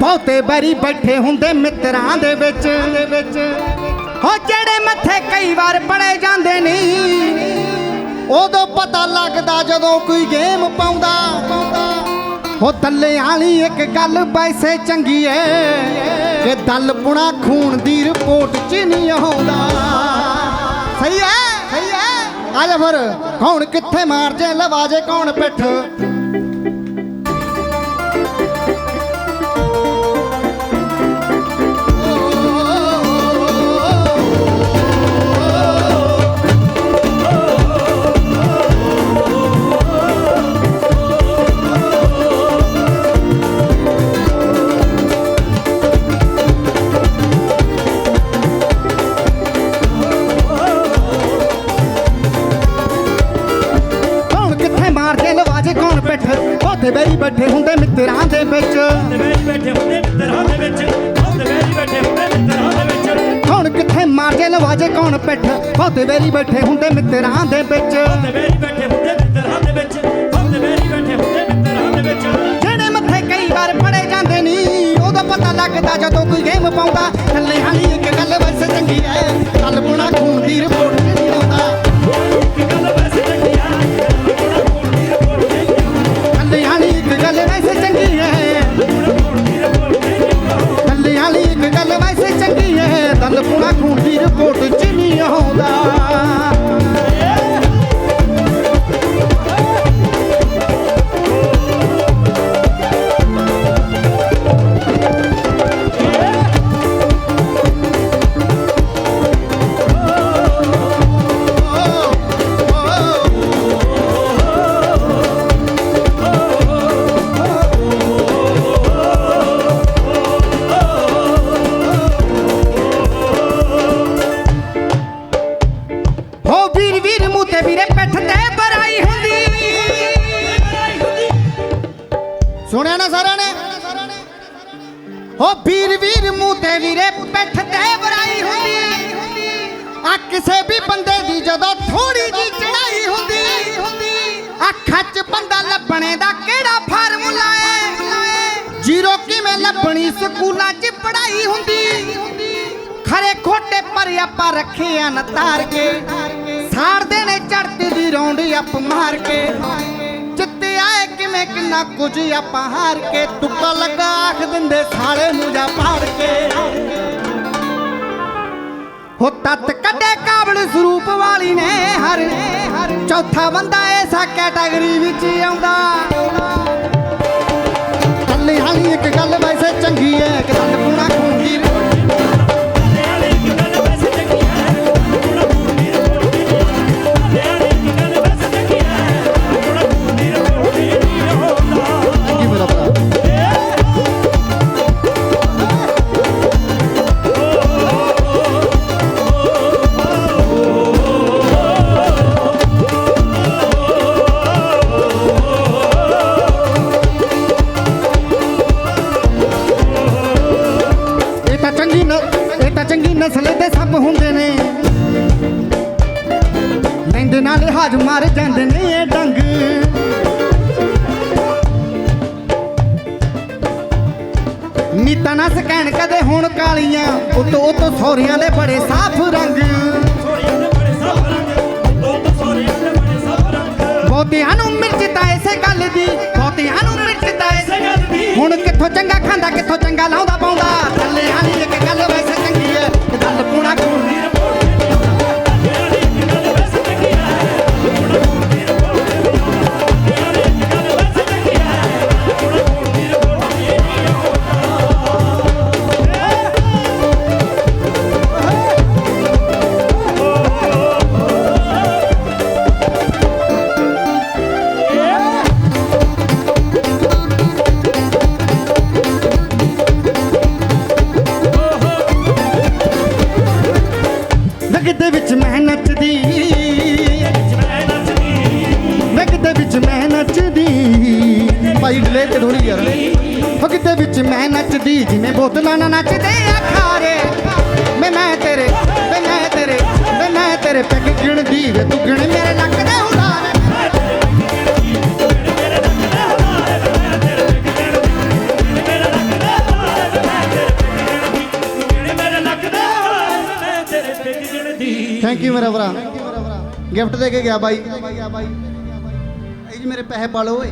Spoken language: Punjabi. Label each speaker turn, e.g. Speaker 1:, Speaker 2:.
Speaker 1: ਬਹੁਤੇ ਬਰੀ ਬੈਠੇ ਹੁੰਦੇ ਮਿੱਤਰਾਂ ਦੇ ਵਿੱਚ। ਦੇ ਹੋ ਜਿਹੜੇ ਮੱਥੇ ਕਈ ਵਾਰ ਪੜੇ ਜਾਂਦੇ ਨਹੀਂ ਉਦੋਂ ਪਤਾ ਲੱਗਦਾ ਜਦੋਂ ਕੋਈ ਗੇਮ ਪਾਉਂਦਾ। ਹੋ ਦੱਲੇ ਵਾਲੀ ਇੱਕ ਗੱਲ ਵੈਸੇ ਚੰਗੀ ਏ, ਕਿ ਦਲ ਪੁਣਾ ਖੂਨ ਦੀ ਰਿਪੋਰਟ ਚ ਨਹੀਂ ਆਉਂਦਾ। ਸਹੀ ਹੈ? ਸਹੀ ਹੈ? ਆ ਜਾ ਫਿਰ। ਕੌਣ ਕਿੱਥੇ ਮਾਰ ਜੇ ਲਵਾਜੇ ਕੌਣ ਪਿੱਠ? ਪਿੱਠ ਉੱਥੇ ਬੈਰੀ ਬੈਠੇ ਹੁੰਦੇ ਮਿੱਤਰਾਂ ਦੇ ਵਿੱਚ।
Speaker 2: ਤੇ ਬੈਠ ਬੈਠੇ ਹੁੰਦੇ ਮਿੱਤਰਾਂ ਦੇ ਵਿੱਚ ਹੁੰਦੇ ਬੈਠ ਬੈਠੇ ਹੁੰਦੇ ਮਿੱਤਰਾਂ ਦੇ ਵਿੱਚ।
Speaker 1: ਕੌਣ ਕਿੱਥੇ ਮਾਰ ਜੇ ਲਵਾਜੇ ਕੌਣ ਪਿੱਠ ਉੱਥੇ ਬੈਰੀ ਬੈਠੇ ਹੁੰਦੇ ਮਿੱਤਰਾਂ ਦੇ ਵਿੱਚ।
Speaker 2: ਤੇ ਬੈਠ ਬੈਠੇ ਹੁੰਦੇ ਮਿੱਤਰਾਂ ਦੇ ਵਿੱਚ ਹੁੰਦੇ ਬੈਠ ਬੈਠੇ ਹੁੰਦੇ ਮਿੱਤਰਾਂ ਦੇ ਵਿੱਚ।
Speaker 1: ਜਿਹੜੇ ਮੱਥੇ ਕਈ ਵਾਰ ਪੜੇ ਜਾਂਦੇ ਨਹੀਂ ਉਦੋਂ ਪਤਾ ਲੱਗਦਾ ਜਦੋਂ ਕੋਈ ਗੇਮ ਪਾਉਂਦਾ। ਥੱਲੇ ਹਾਲੀ ਇੱਕ ਗੱਲ ਵੀਰ ਵੀਰੇ ਪਿੱਠ ਤੇ ਬਰਾਈ ਹੁੰਦੀ। ਸੁਣਿਆ ਨਾ ਸਾਰਿਆਂ ਨੇ? ਹੋ ਵੀਰ ਵੀਰ ਮੂੰਹ ਤੇ ਵੀਰੇ ਪਿੱਠ ਤੇ ਬਰਾਈ ਹੁੰਦੀ। ਆ ਕਿਸੇ ਵੀ ਬੰਦੇ ਦੀ ਜਦੋਂ ਥੋੜੀ ਜੀ ਚੜਾਈ ਹੁੰਦੀ, ਅੱਖਾਂ 'ਚ ਬੰਦਾ ਲੱਭਣੇ ਦਾ ਕਿਹੜਾ ਫਾਰਮੂਲਾ ਏ? ਜ਼ੀਰੋ ਕਿਵੇਂ ਲੱਭਣੀ? ਸਕੂਲਾਂ 'ਚ ਪੜਾਈ ਹੁੰਦੀ। ਖਰੇ ਖੋਟੇ ਪਰ ਆਪਾਂ ਰੱਖੇ ਆ ਨਾ ਤਾਰ ਕੇ। ਸਾੜਦੇ ਨੇ ਰੌਂਡ ਅੱਪ ਮਾਰ ਕੇ। ਚਿੱਤੇ ਕਿਵੇਂ ਕਿੰਨਾ ਕੁਝ ਆਪਾਂ ਹਾਰ ਕੇ। ਤੁੱਕਾ ਲੱਗਾ ਆਖ ਦਿੰਦੇ ਸਾਲੇ ਨੂੰ ਜਾ ਪਾੜ ਕੇ। ਹੋ ਤਤ ਕੱਢੇ ਕਾਬਲ ਸਰੂਪ ਵਾਲੀ ਨੇ ਹਰ। ਚੌਥਾ ਬੰਦਾ ਐਸਾ ਕੈਟਾਗਰੀ ਵਿੱਚ ਆਉਂਦਾ। ਕੱਲੇ ਹਾਲੀ ਇੱਕ ਗੱਲ ਵੈਸੇ ਚੰਗੀ ਐ ਕਿ ਨਸਲ ਦੇ ਸੱਪ ਹੁੰਦੇ ਨੇ। ਲੈਂਦੇ ਨਾਲ ਹਾਜ ਮਾਰ ਜਾਂਦੇ ਨੇ ਇਹ ਡੰਗ। ਨੀਤਾਂ ਨਾ ਸਕੈਨ ਕਦੇ ਹੁਣ ਕਾਲੀਆਂ, ਉਤੋਂ ਉਤੋਂ ਸੌਰੀਆਂ ਦੇ ਬੜੇ ਸਾਫ਼ ਰੰਗ।
Speaker 2: ਸੋਰੀਆਂ
Speaker 1: ਬਹੁਤਿਆਂ ਨੂੰ ਮਿਰਚ ਤਾਂ ਇਸੇ ਗੱਲ ਦੀ ਨੱਚਦੀ।
Speaker 2: ਮੈਂ ਨੱਚਦੀ
Speaker 1: ਵਿੱਚ ਮੈਂ ਨੱਚਦੀ। ਭਾਈ ਡਲੇ ਤੇ ਥੋੜੀ ਯਾਰ। ਨਗ ਦੇ ਵਿੱਚ ਮੈਂ ਨੱਚਦੀ, ਜਿਵੇਂ ਬੋਤਲਾਂ ਨਾਲ ਨੱਚਦੇ ਆ ਖਾਰੇ ਮੈਂ ਮੈਂ ਤੇਰੇ, ਮੈਂ ਮੈਂ ਤੇਰੇ, ਮੈਂ ਮੈਂ ਤੇਰੇ ਪੈਗ ਗਿਣਦੀ ਵੇ। ਤੂੰ ਗਿਣ ਮੇਰੇ ਲੱਕ ਥੈਂਕ ਯੂ ਮੇਰਾ ਭਰਾ। ਗਿਫਟ ਦੇ ਕੇ ਗਿਆ ਬਾਈ। ਇਹ ਜੀ ਮੇਰੇ ਪੈਸੇ ਪਾ ਲਓ ਓਏ।